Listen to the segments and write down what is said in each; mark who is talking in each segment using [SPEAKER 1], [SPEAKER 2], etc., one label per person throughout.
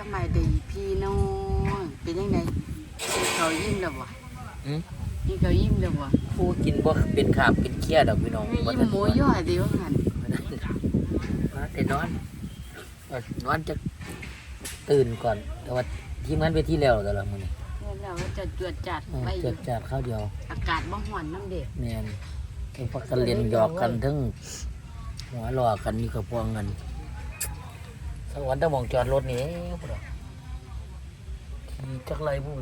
[SPEAKER 1] สมัยเด็กพี่น้องเป็นยังไงเขายิ้มแล้วบ่
[SPEAKER 2] อืม
[SPEAKER 1] นี่เขายิ้มแล้วบ่
[SPEAKER 2] ผู้กินบ่เป็นขาบเป็นเคี้ยดอกพี่น้อง
[SPEAKER 1] ยิ้
[SPEAKER 2] บ่
[SPEAKER 1] ม
[SPEAKER 2] ทัน
[SPEAKER 1] หมูย่อเดียวหัน
[SPEAKER 2] ว่าแต่นอนว่านอนจะตื่นก่อน แต่ว่าทีมงานไปที่แล้วแต่ละมื้อนี้
[SPEAKER 1] แล้วก็จะจวดจัด
[SPEAKER 2] เออ
[SPEAKER 1] ไปอ
[SPEAKER 2] จั
[SPEAKER 1] ยู่
[SPEAKER 2] ดจัดข้าวเดียว
[SPEAKER 1] อากาศบ่ฮ้อนน้ำเด็ก
[SPEAKER 2] แม่นเพิ่นพักกันเล่นหยอกกันทั้งหัวล้อกันนี่ก็พวงกัน สวรรค์ตะมองจอดรถนี่พุ่นน่ะขี่จักไรผู้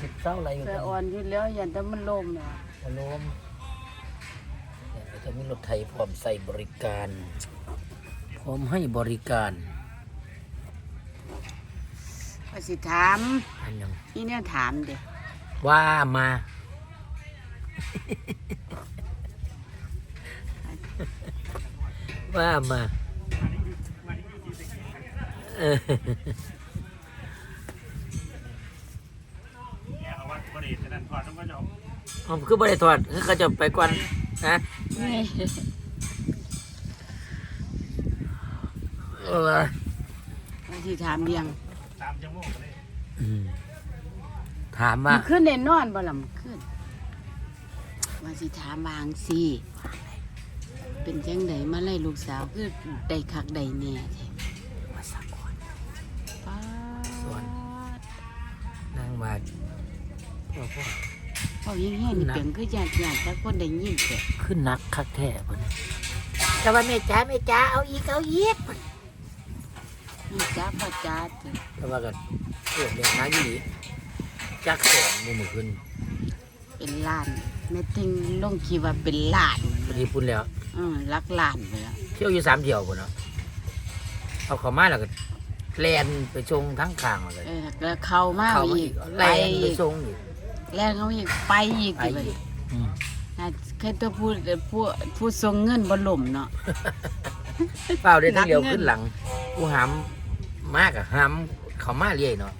[SPEAKER 2] สิบเศร้าไรอยู่
[SPEAKER 1] แต่
[SPEAKER 2] กัน
[SPEAKER 1] อ่อนอยู่แล้วยันแต่มันลมเนาะ
[SPEAKER 2] มาล้มเนี่ยก็จะมีรถไถพร้อมใส่บริการ พร้อมให้บริการ
[SPEAKER 1] ว่าสิถาม
[SPEAKER 2] อันยัง
[SPEAKER 1] นี่เนี่ยถามเด็ก
[SPEAKER 2] ว่ามาว่ามาเออ
[SPEAKER 3] เนี่ยเอาว่าบริษัทนั้นถอดต้องก็จะเอา
[SPEAKER 2] เอาคือบริถอดคือเขาจะไปก่อนนะเออ
[SPEAKER 1] ว่าสิถามเรียง
[SPEAKER 3] ตามจังโมกเลย
[SPEAKER 2] อืมถาม
[SPEAKER 1] มั
[SPEAKER 2] ว่า
[SPEAKER 1] นขึ้นได้นอนบ่ล่ะมันขึ้นว่าสิถามวาจั่งสิเป็นจังไดมาไล่ลูกสาวคือได้คักได้แน่แท้
[SPEAKER 2] มาสักก่อน
[SPEAKER 1] ป๊า
[SPEAKER 2] ส่วน
[SPEAKER 1] ด
[SPEAKER 2] นั่งมาพ่อพ่อ
[SPEAKER 1] เขายิ่งแห้งนี่เปลี่ยนคือญาติญาติแต่คนได้ยินแต่
[SPEAKER 2] ขึ้นนักคักแท้เพิ่นแต่ว่าแม่จ๋าแม่จ๋าเอาอีกเอาอีก
[SPEAKER 1] นี่จ้าพ่อจ้าติ
[SPEAKER 2] แต่ว่าก็เกิดเรื่องนั้นอยู่นี่จักแสนมือมือขึ้น
[SPEAKER 1] เป็นล้านแม่ติงลงคิดว่าเป็นล้าน
[SPEAKER 2] พอดีพุ่นแล้ว
[SPEAKER 1] เออลักล้านไปแล้ว
[SPEAKER 2] เที่ยวอยู่สามเที่ยวพุ่นเนาะเอาเข้ามาแล้วก็ แลนไปชงทั้งข้างมาเลย
[SPEAKER 1] เออแล้วเข้ามา
[SPEAKER 2] เข้ามา
[SPEAKER 1] อี
[SPEAKER 2] อี
[SPEAKER 1] ก
[SPEAKER 2] ก
[SPEAKER 1] ไป
[SPEAKER 2] แลนไปชงอีก
[SPEAKER 1] แล้วเขาอีกไปอีก
[SPEAKER 2] ไป
[SPEAKER 1] ไป
[SPEAKER 2] อีกอืม
[SPEAKER 1] น่าเคยตัวพูดผู้ผู้ทรงเงินบ่ล่มเนาะ
[SPEAKER 2] เปล่าได้ทั้งเดียว
[SPEAKER 1] นับเงิน
[SPEAKER 2] ขึ้นหลังกูหามมากอะหามเขามาเรื่อยเนาะ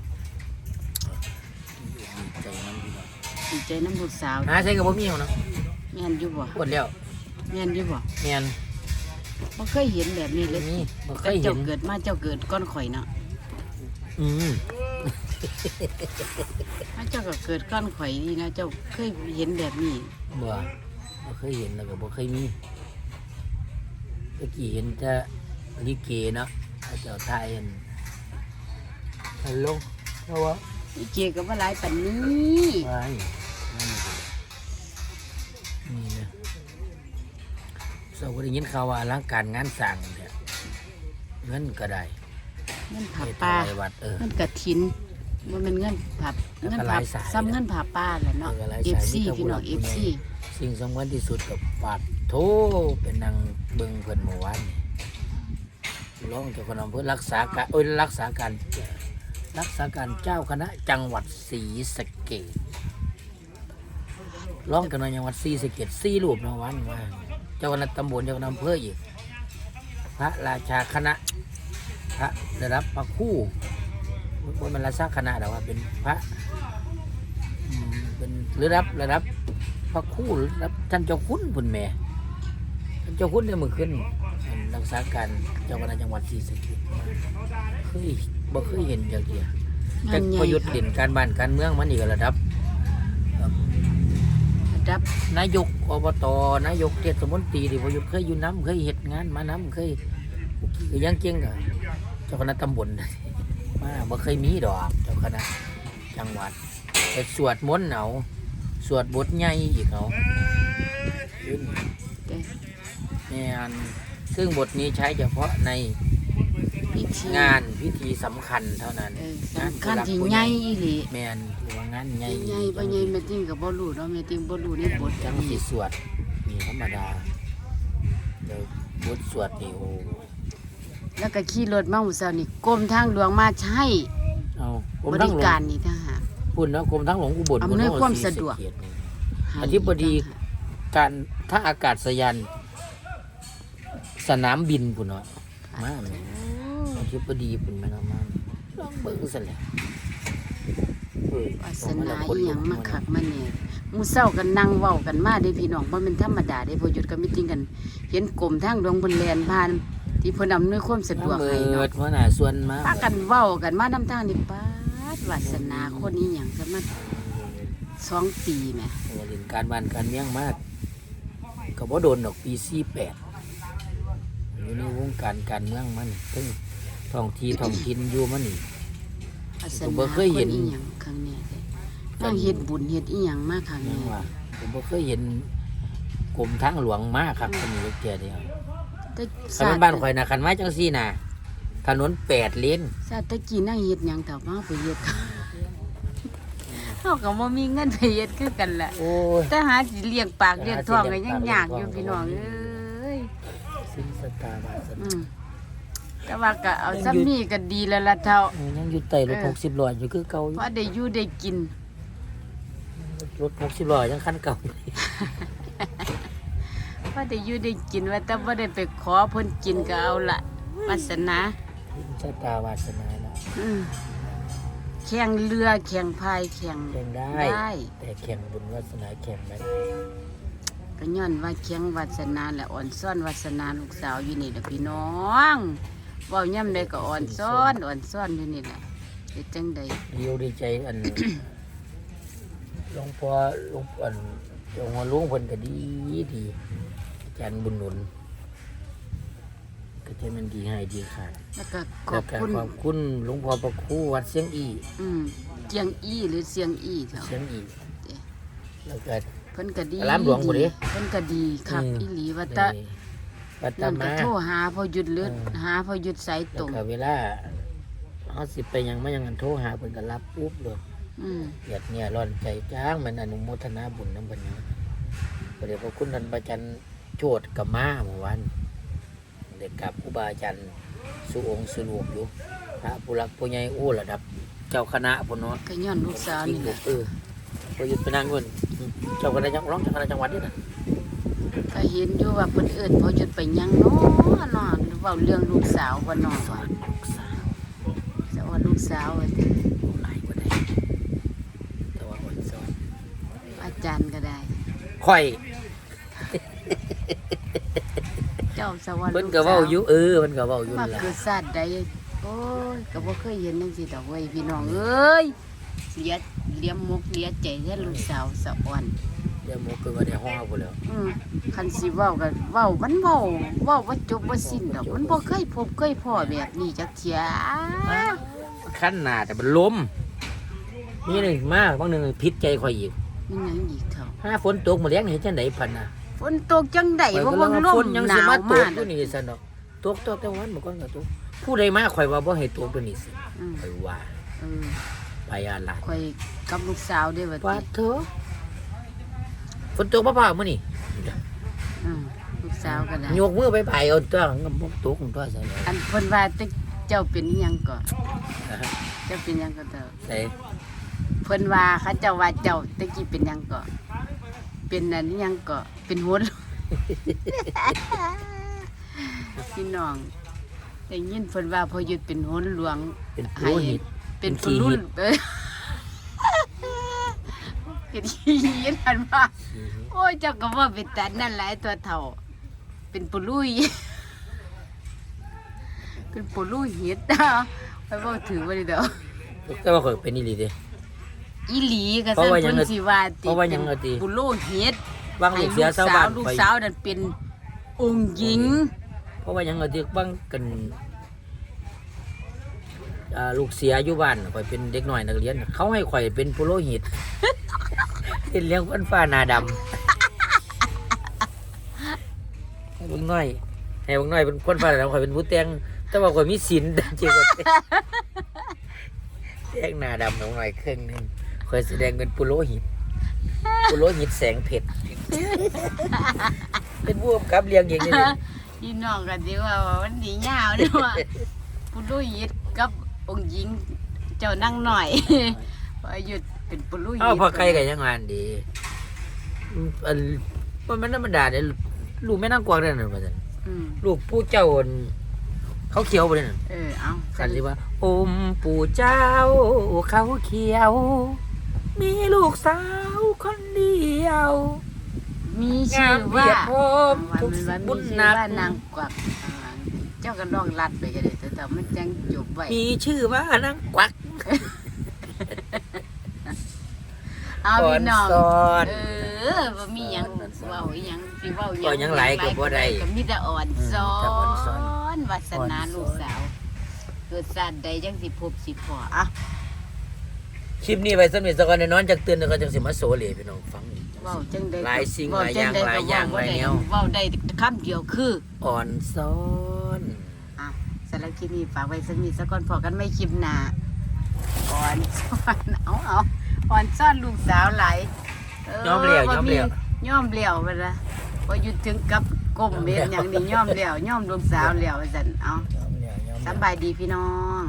[SPEAKER 2] ใจมันดีเนาะ
[SPEAKER 1] ดีใจน้ำลูกสาว
[SPEAKER 2] หาใช้กับบ่มีเอาเนาะ
[SPEAKER 1] แม่นอยู่บ่
[SPEAKER 2] อ้วนแล้ว
[SPEAKER 1] แม่นอยู่บ่
[SPEAKER 2] แม่น
[SPEAKER 1] บ่เคยเห็นแบบนี้เล
[SPEAKER 2] บ่
[SPEAKER 1] ย
[SPEAKER 2] มีบ่เค
[SPEAKER 1] แต่
[SPEAKER 2] ยเห็
[SPEAKER 1] เจ้านเกิดมาเจ้าเกิดก้อนข่อยเนาะ
[SPEAKER 2] อืม
[SPEAKER 1] ถ้าเจ้าก็เกิดก้อนข่อยดีนะเจ้าเคยเห็นแบบนี้
[SPEAKER 2] บ่บ่เคยเห็นแล้วก็บ่เคยมีเมื่อกี้เห็นแต่ลิเกเนาะพระเจ้าไทยเห็นฮัลโหลเพราะว่า
[SPEAKER 1] อีเกียก็บ่หลายปานนี้
[SPEAKER 2] ไสาก็ได้ยินข่าวว่าอลังการงานสร้างเนี่ยเงินก็ได้
[SPEAKER 1] เงินผับ
[SPEAKER 2] เฮ็ด
[SPEAKER 1] ป้า
[SPEAKER 2] วายวัดเออ
[SPEAKER 1] เงินกระถินบ่แม่นเงินผับเงินผั
[SPEAKER 2] ลา
[SPEAKER 1] บ
[SPEAKER 2] ยสาย
[SPEAKER 1] ซ้ำเงินผับป้าแหละเนาะ
[SPEAKER 2] แล้วก็หลายสาย
[SPEAKER 1] FC
[SPEAKER 2] มีแต่
[SPEAKER 1] พี่น้อง
[SPEAKER 2] ผู้หลักผู้
[SPEAKER 1] FC
[SPEAKER 2] ใหญ่สิ่งสำคัญที่สุดกับปาดโทเป็นนางเบิงเพิ่นเมื่อวานนี่ร้องเจ้าคณะอำเพื่อรักษาการโอ้ยรักษาการรักษาการเจ้าคณะจังหวัดศรีสะเกษร้องกันในจังหวัดศรีสะเกษสี่รูปเมื่อวานว่า เจ้าคณะตำบลเจ้าคณะอำเภออีก พระราชาคณะ พระระดับพระครู่ว่ามันราชาคณะแต่ว่าเป็นพระอืมเป็นระดับระดับพระครู่ระดับท่านเจ้าคุณพุ่นแม่ท่านเจ้าคุณเนี่ยมือขึ้นเป็นรักษาการเจ้าคณะจังหวัดศรีสะเกษเคยบ่เคยเห็นอย่างเดียวแต่
[SPEAKER 1] งานใหญ่
[SPEAKER 2] ประยุทธ์เด่นการบ้านการเมืองมันอีกระดับ
[SPEAKER 1] ระดับ
[SPEAKER 2] นายกอบตนายกเทศมนตรีที่ประยุทธ์เคยอยู่น้ำเคยเห็ดงานมาน้ำเคยก็ยังเก่งกับเจ้าคณะตำบลมาบ่เคยมีดอกเจ้าคณะจังหวัดไปสวดมนต์เอาสวดบทใหญ่อีกเอาขึ้น
[SPEAKER 1] แต่
[SPEAKER 2] แม่นซึ่งบทนี้ใช้เฉพาะใน
[SPEAKER 1] พิธี
[SPEAKER 2] งานพิธีสำคัญเท่านั้น
[SPEAKER 1] เออสำคัญที่ใหญ่อีหลี
[SPEAKER 2] แม่นถือว่า งานใหญ่
[SPEAKER 1] ใหญ่บ่ใหญ่แม่ติงก็บ่รู้เนาะแม่ติงบ่รู้ในบท
[SPEAKER 2] จัง
[SPEAKER 1] นี้
[SPEAKER 2] สิสวดนี่ธรรมดาเดี๋ยวบทสวดนี่โอ้
[SPEAKER 1] แล้วก็ขี่รถมาหมู่เช้านี่กรมทางหลวงมาใช้
[SPEAKER 2] เอากรม
[SPEAKER 1] บ
[SPEAKER 2] ทั้
[SPEAKER 1] ริ
[SPEAKER 2] งหลว
[SPEAKER 1] การ
[SPEAKER 2] ง
[SPEAKER 1] นี่ทหาร
[SPEAKER 2] พุ่นนะกรมทั้งหลวงอุบล
[SPEAKER 1] อำนวยความสะดวก
[SPEAKER 2] ศรีเขตนี่
[SPEAKER 1] ให้
[SPEAKER 2] อธิบดีการท่าอากาศยานสนามบินพุ่นเนาะมาแม่อธิบดีพุ่นแม่นเอามาลองเบิ่งซะแหละเออ
[SPEAKER 1] วาสนาอีหยังมาคักมาเนี่ยหมู่เช้ากันนั่งเว้ากันมาเด้พี่น้องบ่แม่นธรรมดาเด้พอหยุดก็มีติงกัน เห็นกรมทางหลวงเพิ่นแล่นผ่านที่ที่เพิ่นอำนวยความสะดวก
[SPEAKER 2] เบิ
[SPEAKER 1] ให้เนาะ
[SPEAKER 2] ดหัวหน้าส่วนมา
[SPEAKER 1] พากันเว้ากันมานํทางนี่ปาดวาสนาคนนี้หยังซะมันสองปีแหม
[SPEAKER 2] โอ้เล่นการบ้านการเมืองมากก็บ่โดนดอกปี48อยู่ในวงการการเมืองมันทั้งท้องที่ท้องถิ่นอยู่มันนี่
[SPEAKER 1] วาส
[SPEAKER 2] ผม
[SPEAKER 1] นา
[SPEAKER 2] บ่เคยเห็น
[SPEAKER 1] คนอีหยังครั้งเนี้ยเด้ต้องเฮ็ดบุญเฮ็ดอีหยังมาครั้ง
[SPEAKER 2] ยัง
[SPEAKER 1] เนี้ย
[SPEAKER 2] ว่าผมบ่เคยเห็นกรมทางหลวงมาครับคนนี้แก่เดียว
[SPEAKER 1] แต่
[SPEAKER 2] คันเป็นบ้านข่อยนะคันไม้จังซี่น่ะถนนแปดเลน
[SPEAKER 1] ชาติตะกี้นั่งเฮ็ดหยังแต่ว่าไปเฮ็ดเฮาก็บ่มีเงินไปเฮ็ดคือกันล่ะ
[SPEAKER 2] โอ้ย
[SPEAKER 1] แต่หาสิเลี้ยงปากเลี้ยงท้องก็ยังยากอยู่
[SPEAKER 2] หาสิ
[SPEAKER 1] พี่
[SPEAKER 2] เลี้
[SPEAKER 1] น้
[SPEAKER 2] ย
[SPEAKER 1] อง
[SPEAKER 2] งปาก
[SPEAKER 1] เอ้ย
[SPEAKER 2] สิ้นสตาร์บาส
[SPEAKER 1] อืม แต่ว่าก็เอาซ้ำนี้ก็ดีแล้วล่ะเท่า
[SPEAKER 2] ยังอยู่ใต้รถ
[SPEAKER 1] เออ
[SPEAKER 2] หกสิบล้ออยู่คือเก่าอยู่
[SPEAKER 1] พอได้อยู่ได้กิน
[SPEAKER 2] รถหกสิบล้อยังคันเก่า
[SPEAKER 1] พอได้อยู่ได้กินว่าแต่บ่ได้ไปขอเพิ่นกินก็เอาละวาสนา
[SPEAKER 2] สิ้นสตาร์วาสนานะ
[SPEAKER 1] อืมแข่งเรือแข่งพายแข่ง
[SPEAKER 2] แข่งได้
[SPEAKER 1] ได้
[SPEAKER 2] แต่แข่งบุญวาสนาแข่งไม่ได้
[SPEAKER 1] ก็ย้อนว่าแข่งวาสนาและอ่อนซ่อนวาสนาลูกสาวอยู่นี่แหละพี่น้อง เว้าย่ำใดก็อ่อนซ่อนอ่อนซ่อนอยู่นี่แหละเฮ็ดจังใด
[SPEAKER 2] ดีอกดีใจอัน หลวงพ่อหลวงอันหลวงพ่อหลุงเพิ่นก็ดีดีอาจารย์บุญหนุนก็จะมันดีให้ดีค่ะ
[SPEAKER 1] แล้วก็ข
[SPEAKER 2] แล้
[SPEAKER 1] อ
[SPEAKER 2] ว
[SPEAKER 1] บ
[SPEAKER 2] ก็
[SPEAKER 1] คุณ
[SPEAKER 2] ขอบคุณหลวงพ่อประครูวัดเสียงอี
[SPEAKER 1] อืมเจียงอี้หรือเสียงอี้เถอะ
[SPEAKER 2] เสียงอีแล้วก็
[SPEAKER 1] เพิ่นก็ดี
[SPEAKER 2] อารามหลวงบ่ดิ
[SPEAKER 1] เพิ่นก็ดีครับ
[SPEAKER 2] อืม
[SPEAKER 1] อีหลีว่าแตะ
[SPEAKER 2] ใน วัดตา
[SPEAKER 1] นั่นก็
[SPEAKER 2] มา
[SPEAKER 1] โทรหาพอหยุดเลือด
[SPEAKER 2] เออ
[SPEAKER 1] หาพอหยุดสายต
[SPEAKER 2] แล้
[SPEAKER 1] ร
[SPEAKER 2] ว
[SPEAKER 1] ง
[SPEAKER 2] ก็เวลาเฮาสิไปหยังมาหยังกันโทรหาเพิ่นก็รับปุ๊บเลย
[SPEAKER 1] อืม
[SPEAKER 2] เดียดเนี่ยร้อนใจจ้างมันอนุโมทนาบุญนำเพิ่นนะก็เดี๋ยวพระคุณท่านพระอาจารย์โชดกับมาเมื่อวานเด็กกับครูบาอาจารย์สุองค์สุรูปอยู่พระผู้รักผู้ใหญ่โอ้ระดับ เจ้าคณะพุ่นเนาะ
[SPEAKER 1] ก็ย้อนลูกสาวนี่แหละ
[SPEAKER 2] เออพอหยุดไปนั่งเงินอืมเจ้าคณะจังร้องเจ้าคณะจังหวัดนี่นะ
[SPEAKER 1] ก็เห็นอยู่ว่าเพิ่นเอิ้นพอหยุดไปยังเนาะเนาะเว้าเรื่องลูกสาวว่าน้องว่า
[SPEAKER 2] ลูกสาว
[SPEAKER 1] ลูกสาวว่าติ
[SPEAKER 2] หลายกว่าได้แต่ว่าอ่อนซ้อน
[SPEAKER 1] อาจารย์ก็ได้
[SPEAKER 2] ค่อย
[SPEAKER 1] เจ้าสวัสดี
[SPEAKER 2] เพิ่นก็เว้าอยู่เออเพิ่นก็เว้าอยู่
[SPEAKER 1] มา
[SPEAKER 2] นั่นล่ะ
[SPEAKER 1] เกิดชาติใดโอ้ยก็บ่เคยเห็นจังซี่ดอกเว้ยพี่น้องเอ้ยเสียเลี้ยมมุกเลี้ยใจแท้ลูกสาวสะอ่อน
[SPEAKER 2] เดี๋ยวหมกคือว่าได้ฮ้อพุ่นแล้ว
[SPEAKER 1] อืมคันสิเว้าก็เว้ามันเว้าเว้าบ่จบบ่สิ้นดอกมันบ่เคยพบเคยพ่อแบบนี้จักเที่ย
[SPEAKER 2] ขั้นหน้าแต่มันล้มนี่หนึ่งมาบางหนึ่งพิษใจข่อยอีก
[SPEAKER 1] มันหยังอีกเท่า
[SPEAKER 2] ถ้าฝนตกมาเลี้ยงเห็นจังไดพันน่ะ
[SPEAKER 1] ฝนตกจังได๋
[SPEAKER 2] ข่อย
[SPEAKER 1] บ่
[SPEAKER 2] ก็
[SPEAKER 1] เบิ่ง
[SPEAKER 2] ว่า
[SPEAKER 1] ล
[SPEAKER 2] ฝ
[SPEAKER 1] ม
[SPEAKER 2] นยัง
[SPEAKER 1] ห
[SPEAKER 2] สิ
[SPEAKER 1] นาว
[SPEAKER 2] มาต
[SPEAKER 1] มาก
[SPEAKER 2] อยู่นี่ซั่นดอกตกตกแต่วันมันก่อนก็ตกผู้ใดมาข่อยว่าบ่ให้ตกตัวนี้สิ
[SPEAKER 1] อืม
[SPEAKER 2] ข่อยว่า
[SPEAKER 1] เออ
[SPEAKER 2] ไปอะไร
[SPEAKER 1] ข่อยกับลูกสาวเด้อว่า
[SPEAKER 2] ว่า
[SPEAKER 1] ติ
[SPEAKER 2] เถอะ ฝนตกบ่พามื้อนี่
[SPEAKER 1] อืมลูกสาวก็ได้
[SPEAKER 2] ยกมือไปไปเอาตัวก็บ่ตกตัวซะแล้ว
[SPEAKER 1] อันเพิ่นว่าแต่เจ้าเป็นอิหยังก่อนเจ้าเป็นหยังก็เถอะ
[SPEAKER 2] ใส่
[SPEAKER 1] เพิ่นว่าเขาเจ้าว่าเจ้าตะกี้เป็นหยังก่อนเป็นอันนี้ยังก่อนเป็นหัวพี่น้องได้ยินเพิ่นว่าพอหยุดเป็นโหนหลวง
[SPEAKER 2] เป็นโพ
[SPEAKER 1] ให้
[SPEAKER 2] หิต
[SPEAKER 1] เป็น
[SPEAKER 2] เป็นขี้
[SPEAKER 1] ผู้รุ่
[SPEAKER 2] หิ
[SPEAKER 1] น
[SPEAKER 2] ต
[SPEAKER 1] เป็นขี้ยินอันว่าโอ้ยเจ้าก็ว่าเป็นแต่นั่นแหละตัวเฒ่า เป็นปุลุย เป็นปุลุยเฮ็ดนะไปบ่ถือว่าเด้อ
[SPEAKER 2] แต่ว่าข่อยเป็นอีหลีเด้
[SPEAKER 1] อีหลีก็
[SPEAKER 2] เพราะ
[SPEAKER 1] น
[SPEAKER 2] ว่ายั
[SPEAKER 1] เพิ่
[SPEAKER 2] ง
[SPEAKER 1] นสิว่าติ
[SPEAKER 2] เพราะว่ายังอะติ
[SPEAKER 1] ป็นปุโลเฮ็ด
[SPEAKER 2] บางลูกเสียชาวบ้าน
[SPEAKER 1] ลูก
[SPEAKER 2] ไป
[SPEAKER 1] สาวนั่นเป็นองค์หญิง
[SPEAKER 2] เพราะว่ายังเอาเด็กบางกัน ลูกเสียอยู่บ้านข่อยเป็นเด็กหน้อยนักเรียน เขาให้ข่อยเป็นปุโรหิตเป็นเลี้ยงคนฟ้านาดำให้บิ่งน้อยให้บิ่งน้อยเป็นคนฟ้านาดำข่อยเป็นผู้แต่งแต่ว่าข่อยมีศีลจริงๆข่อยแต่งนาดำหน่อยครึ่งหนึงข่อยแสดงเป็นปุโรหิตปุโรหิตแสงเผ็ดเป็นผู้กำกับเลี้ยงอย่างนี้
[SPEAKER 1] พี่น้องก็สิว่ามันดียาวเด้อว่าปุโลเฮ็ดกับ องค์หญิงเจ้านั่งหน่อยพอหยุดเป็นปุโลเฮ็ด
[SPEAKER 2] เอ้าพอไกลกันยังงานดีอืมอันมันมันธรรมดาเด้ลูกแม่นางกวางเด้อนั่นว่าซั่น
[SPEAKER 1] อืม
[SPEAKER 2] ลูกปู่เจ้าอั่นเขาเขียวบ่เด้นั่น
[SPEAKER 1] เออเอา
[SPEAKER 2] คันสิว่าอมปู่เจ้าเขาเขียว มีลูกสาวคนเดียว
[SPEAKER 1] มี
[SPEAKER 2] งา
[SPEAKER 1] ชื่อ
[SPEAKER 2] ม
[SPEAKER 1] ว่า
[SPEAKER 2] เบียดพร้อม
[SPEAKER 1] ว่า
[SPEAKER 2] ทุก
[SPEAKER 1] มันว่า
[SPEAKER 2] บุ
[SPEAKER 1] มี
[SPEAKER 2] ญ
[SPEAKER 1] ชื่อ
[SPEAKER 2] นัก
[SPEAKER 1] ว่านางกวักอ่า จจ้าก็ลองลัดไปก็ได้แต่แต่มันจังจบไว้
[SPEAKER 2] มีชื่อว่านังกวัก
[SPEAKER 1] เอาพี่น้อง
[SPEAKER 2] ก่อน
[SPEAKER 1] เออบ่มีหยังเว้าอีหยังสิเว้าห
[SPEAKER 2] ก็ยังหลายก็บ่ได้
[SPEAKER 1] ก็มีแต่อ่อนซ้อ
[SPEAKER 2] แต่อ่อนซ้อน
[SPEAKER 1] นวาสนาลูกสาวเกิดชาติใดจังสิพบสิพออะ
[SPEAKER 2] คลิปนี้ไปสำเร็จสกอนในนอนจากตื่นแล้วก็จังสิมาโซเลพี่น้องฟังอีก
[SPEAKER 1] เว้าจังใดก็
[SPEAKER 2] หลายสิ่ง
[SPEAKER 1] เว้
[SPEAKER 2] หลายอย่าง
[SPEAKER 1] จัใด
[SPEAKER 2] หลายอย่าง
[SPEAKER 1] ก็
[SPEAKER 2] หลายแนว
[SPEAKER 1] เว้าได้คำเดียวคือ
[SPEAKER 2] อ่อนซ้อน
[SPEAKER 1] อะสำหรับคลิปนี้ฝากไว้สักนิดสักก่อนพอกันไม่คลิปหน้าอ่อนซ้อนเอาเอาอ่อนซ้อนลูกสาวหลายเย
[SPEAKER 2] อมเหลี่ยวยอมเหลี่ยว
[SPEAKER 1] ย่อมเหลี่ยวไปละพอหยุดถึงกับก้มเบ็ดอย่างนี้ย่อมเหลี่ยวย่อมลูกสาวเหลี่ยวว่าซั่นเอา
[SPEAKER 2] ยอมเนี่ยยอม
[SPEAKER 1] สำบายดีพี่น้อง